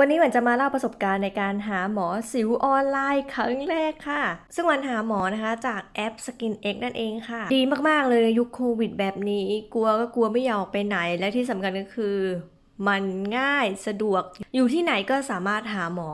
วันนี้หวันจะมาเล่าประสบการณ์ในการหาหมอสิวออนไลน์ครั้งแรกค่ะ ซึ่งวันหาหมอนะคะจากแอป Skin X นั่นเองค่ะ ดีมากๆเลยในยุคโควิดแบบนี้ กลัวก็กลัวไม่อยากออกไปไหน และที่สำคัญก็คือ มันง่ายสะดวก อยู่ที่ไหนก็สามารถหาหมอ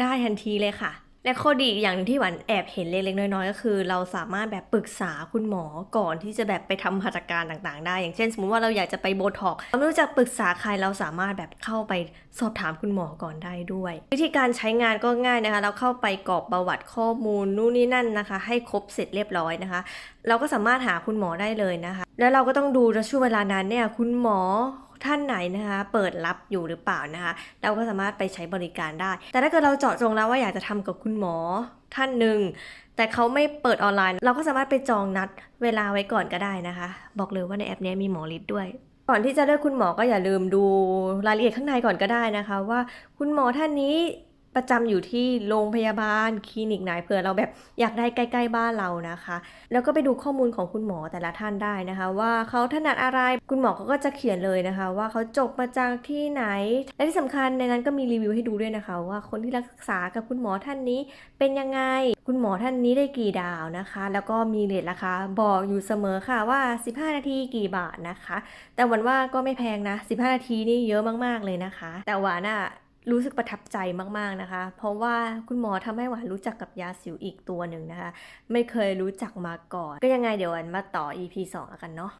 ได้ทันทีเลยค่ะ และข้อดีอีกอย่างหนึงที่หวันแอบเห็นเล็กๆน้อยๆ ก็คือ เราสามารถแบบปรึกษาคุณหมอก่อนที่จะแบบไปทำหัตถการต่างๆ ได้ อย่างเช่น สมมติว่าเราอยากจะไปโบท็อกเราไม่รู้จะปรึกษาใครเราสามารถแบบเข้าไปสอบถามคุณหมอก่อนได้ด้วย วิธีการใช้งานก็ง่ายนะคะ เราเข้าไปกรอกประวัติข้อมูลนู่นนี่นั่นนะคะ ให้ครบเสร็จเรียบร้อยนะคะ เราก็สามารถหาคุณหมอได้เลยนะคะ แล้วเราก็ต้องดูช่วงเวลานั้นเนี่ยคุณหมอ ท่านไหนนะคะเปิดรับอยู่หรือเปล่านะคะเราก็สามารถไปใช้บริการได้ แต่ถ้าเกิดเราเจาะจงแล้วว่าอยากจะทำกับคุณหมอท่านหนึ่งแต่เขาไม่เปิดออนไลน์ เราก็สามารถไปจองนัดเวลาไว้ก่อนก็ได้นะคะ บอกเลยว่าในแอปนี้มีหมอลิสด้วยก่อนที่จะเลือกคุณหมอก็อย่าลืมดูรายละเอียดข้างในก่อนก็ได้นะคะ ว่าคุณหมอท่านนี้ ประจำอยู่ที่โรงพยาบาลคลินิกไหนเผื่อเราแบบอยากได้ใกล้ ๆ บ้านเรานะคะ แล้วก็ไปดูข้อมูลของคุณหมอแต่ละท่านได้นะคะ ว่าเขาถนัดอะไรคุณหมอเขาก็จะเขียนเลยนะคะ ว่าเขาจบมาจากที่ไหน และที่สำคัญในนั้นก็มีรีวิวให้ดูด้วยนะคะ ว่าคนที่รักษากับคุณหมอท่านนี้เป็นยังไง คุณหมอท่านนี้ได้กี่ดาวนะคะ แล้วก็มีเรทราคาบอกอยู่เสมอค่ะว่า 15 นาทีกี่บาทนะคะ แต่วันว่าก็ไม่แพงนะ 15 นาทีนี่เยอะมากๆเลยนะคะ แต่หวานอะ รู้สึกประทับใจมากๆนะคะ เพราะว่าคุณหมอทำให้หวานรู้จักกับยาสิวอีกตัวหนึ่งนะคะ ไม่เคยรู้จักมาก่อน ก็ยังไงเดี๋ยวหวันมาต่อ EP 2แล้วกันเนาะ